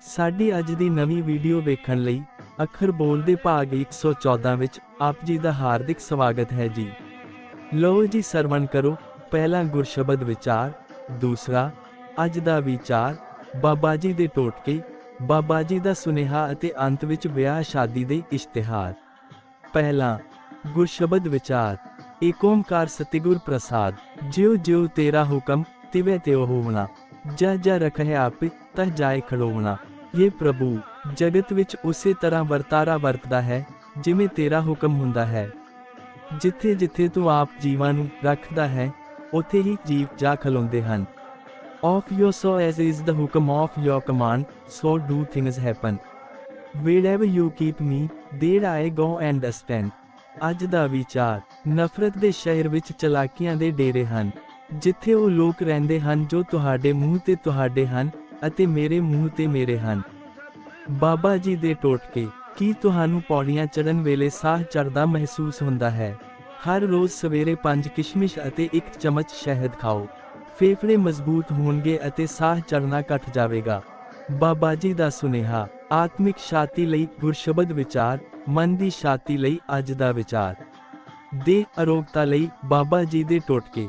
ਸਾਡੀ ਅੱਜ ਦੀ ਨਵੀਂ ਵੀਡੀਓ ਵੇਖਣ ਲਈ ਅੱਖਰ ਬੋਲਦੇ ਭਾਗ 114 ਵਿੱਚ ਆਪ ਜੀ ਦਾ ਹਾਰਦਿਕ ਸਵਾਗਤ ਹੈ ਜੀ। ਲਓ ਜੀ ਸਰਵਣ ਕਰੋ ਪਹਿਲਾ ਗੁਰਸ਼ਬਦ ਵਿਚਾਰ, ਦੂਸਰਾ, ਅੱਜ ਦਾ ਵਿਚਾਰ, ਬਾਬਾ ਜੀ ਦੇ ਟੋਟਕੇ, ਬਾਬਾ ਜੀ ਦਾ ਸੁਨੇਹਾ ਅਤੇ ਅੰਤ ਵਿੱਚ ਵਿਆਹ ਸ਼ਾਦੀ ਦੇ ਇਸ਼ਤਿਹਾਰ। ਪਹਿਲਾ, ਗੁਰਸ਼ਬਦ ਵਿਚਾਰ, ਏਕ ਓਮਕਾਰ ਸਤਿਗੁਰ ਪ੍ਰਸਾਦ ਜਿਉ ਜਿਉ ਤੇਰਾ ਹੁਕਮ ਤਿਵੇਂ ਤਿਉ ਹੋਵਣਾ। ਜਾ ਜਾ ਰਖੇ ਆਪੇ, ਤਹ ਜਾਏ ਖੜੋਵਣਾ ਇਹ ਪ੍ਰਭੂ, ਜਗਤ ਵਿੱਚ ਉਸੇ ਤਰ੍ਹਾਂ ਵਰਤਾਰਾ ਵਰਤਦਾ ਹੈ, ਜਿਵੇਂ ਤੇਰਾ ਹੁਕਮ ਹੁੰਦਾ ਹੈ। ਜਿੱਥੇ ਜਿੱਥੇ ਤੂੰ ਆਪ ਜੀਵਾਂ ਨੂੰ ਰੱਖਦਾ ਹੈ, ਉੱਥੇ ਹੀ ਜੀਵ ਜਾ ਖਲੋਂਦੇ ਹਨ। Of your so as is the hukum of your command, so do things happen. Wherever you keep me, there I go and stand ਅੱਜ ਦਾ ਵਿਚਾਰ, ਨਫ਼ਰਤ ਦੇ ਸ਼ਹਿਰ ਵਿੱਚ ਚਲਾਕੀਆਂ ਦੇ ਡੇਰੇ ਹਨ। ਜਿੱਥੇ ਉਹ ਲੋਕ ਰਹਿੰਦੇ ਹਨ ਜੋ ਤੁਹਾਡੇ ਮੂੰਹ ਤੇ ਤੁਹਾਡੇ ਹਨ ਅਤੇ ਮੇਰੇ ਮੂੰਹ ਤੇ ਮੇਰੇ ਹਨ। ਬਾਬਾ ਜੀ ਦੇ ਟੋਟਕੇ, ਕੀ ਤੁਹਾਨੂੰ ਪੌੜੀਆਂ ਚੜਨ ਵੇਲੇ ਸਾਹ ਚੜਦਾ ਮਹਿਸੂਸ ਹੁੰਦਾ ਹੈ? ਹਰ ਰੋਜ਼ ਸਵੇਰੇ ਪੰਜ ਕਿਸ਼ਮਿਸ਼ ਅਤੇ ਇੱਕ ਚਮਚ ਸ਼ਹਿਦ ਖਾਓ। ਫੇਫੜੇ ਮਜ਼ਬੂਤ ਹੋਣਗੇ ਅਤੇ ਸਾਹ ਚੜਨਾ ਘਟ ਜਾਵੇਗਾ। ਬਾਬਾ ਜੀ ਦਾ ਸੁਨੇਹਾ, ਆਤਮਿਕ ਸ਼ਾਂਤੀ ਲਈ ਗੁਰਸ਼ਬਦ ਵਿਚਾਰ, ਮਨ ਦੀ ਸ਼ਾਂਤੀ ਲਈ ਅੱਜ ਦਾ ਵਿਚਾਰ। ਦੇ ਅਰੋਗਤਾ ਲਈ ਬਾਬਾ ਜੀ ਦੇ ਟੋਟਕੇ।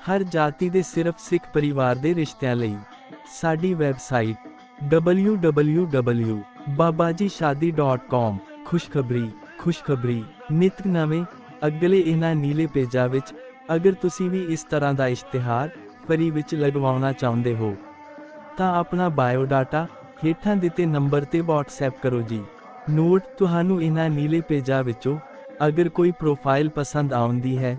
ਹਰ ਜਾਤੀ ਦੇ ਸਿਰਫ ਸਿੱਖ ਪਰਿਵਾਰ ਦੇ ਰਿਸ਼ਤਿਆਂ ਲਈ। ਸਾਡੀ ਵੈਬਸਾਈਟ www.babajishadi.com ਖੁਸ਼ਖਬਰੀ ਖੁਸ਼ਖਬਰੀ। ਨਿਤ ਨਵੇਂ, ਅਗਲੇ ਇਹਨਾਂ ਨੀਲੇ ਪੇਜਾਂ ਵਿੱਚ ਅਗਰ ਤੁਸੀਂ ਵੀ ਇਸ ਤਰ੍ਹਾਂ ਦਾ ਇਸ਼ਤਿਹਾਰ ਫਰੀ ਵਿੱਚ ਲਗਵਾਉਣਾ ਚਾਹੁੰਦੇ ਹੋ, ਤਾਂ ਆਪਣਾ ਬਾਇਓਡਾਟਾ ਹੇਠਾਂ ਦਿੱਤੇ ਨੰਬਰ ਤੇ WhatsApp ਕਰੋ ਜੀ। ਨੋਟ, ਤੁਹਾਨੂੰ ਇਹਨਾਂ ਨੀਲੇ ਪੇਜਾਂ ਵਿੱਚੋਂ ਅਗਰ ਕੋਈ ਪ੍ਰੋਫਾਈਲ ਪਸੰਦ ਆਉਂਦੀ ਹੈ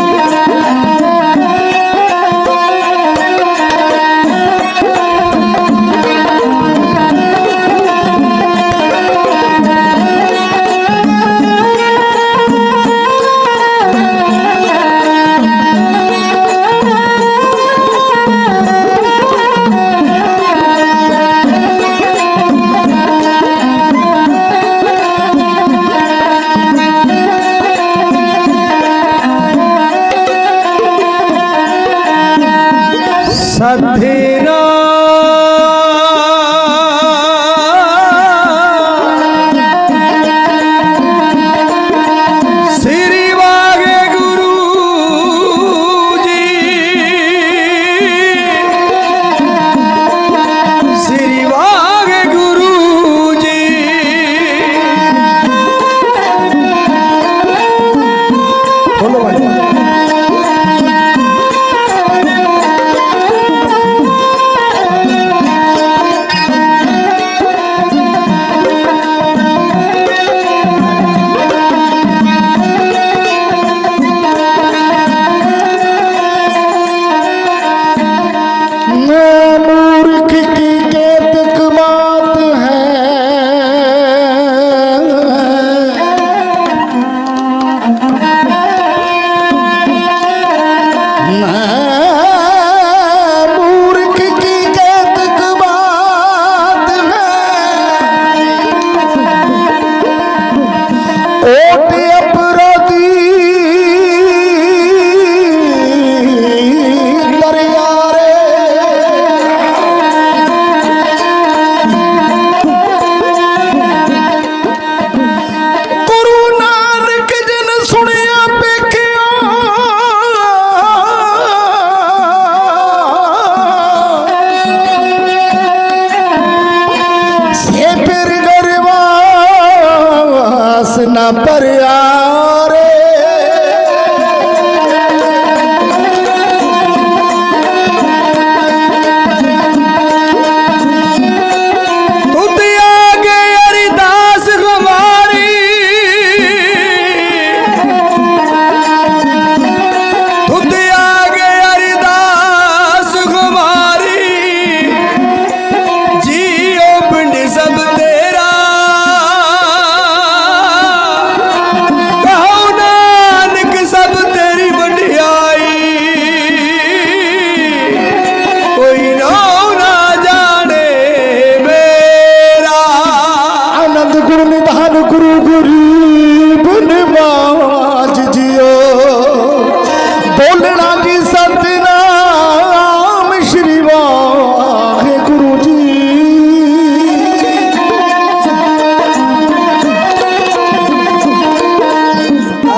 परिया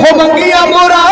হব গিয়া মোরা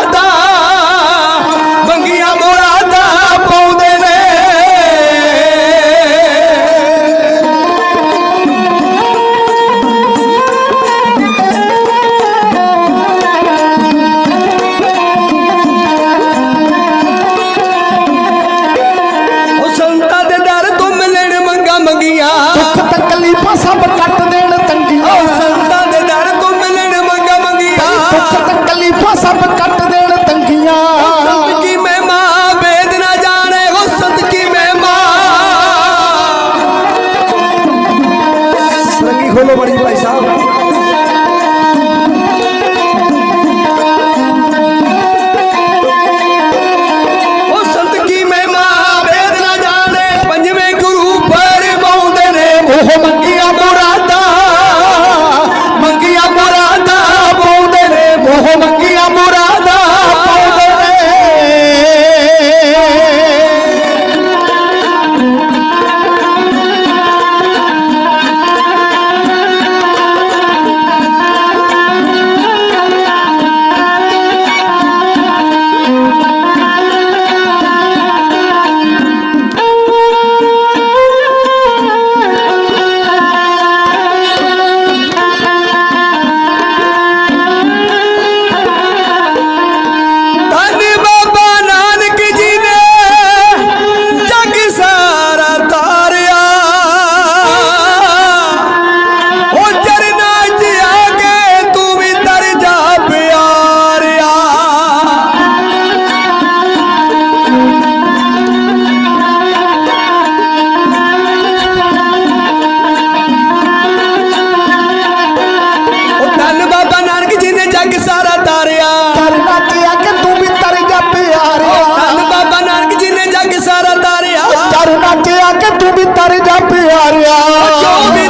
ਡਰ ਨਾ ਆ ਕੇ ਤੂੰ ਵੀ ਤਰ ਜਾ ਪਿਆਰਿਆ। ਜੋ ਵੀ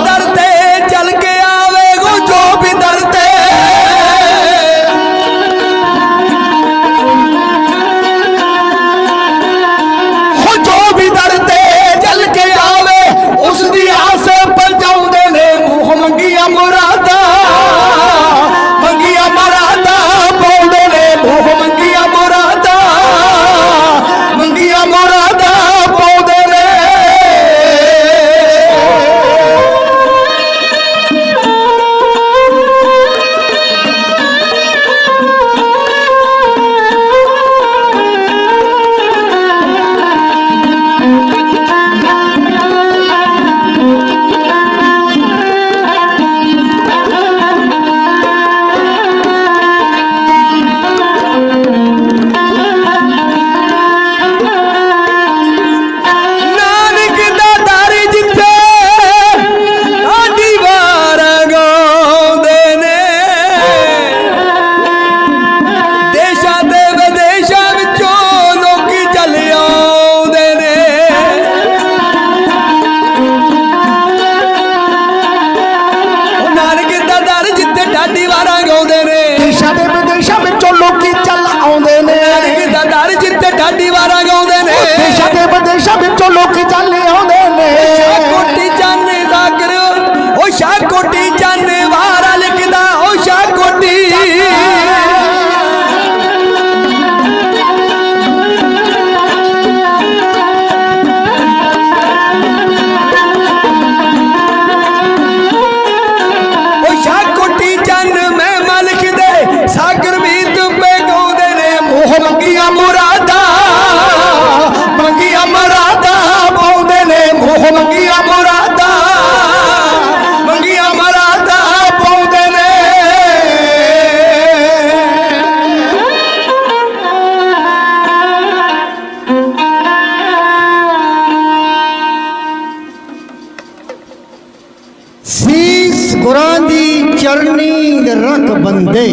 ਚਰਨੀ ਰੱਖ ਬੰਦੇ।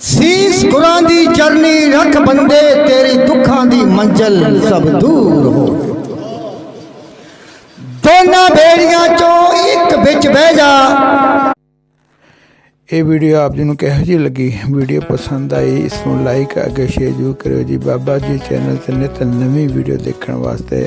ਸੀਸ ਗੁਰਾਂ ਦੀ ਚਰਨੀ ਰੱਖ ਬੰਦੇ, ਤੇਰੀ ਦੁੱਖਾਂ ਦੀ ਮੰਜ਼ਲ ਸਭ ਦੂਰ ਹੋ। ਦੋਨਾਂ ਬੇੜੀਆਂ ਚੋਂ ਇੱਕ ਵਿੱਚ ਬਹਿ ਜਾ। ਇਹ ਵੀਡੀਓ ਆਪ ਜੀ ਨੂੰ ਕਿਹੋ ਜਿਹੀ ਲੱਗੀ? ਵੀਡੀਓ ਪਸੰਦ ਆਈ, ਇਸ ਨੂੰ ਲਾਈਕ, ਅਗੇ ਸ਼ੇਅਰ ਜੂ ਕਰਿਓ ਜੀ। ਬਾਬਾ ਜੀ ਚੈਨਲ ਤੇ ਨਿਤ ਨਵੀਂ ਵੀਡੀਓ ਦੇਖਣ ਵਾਸਤੇ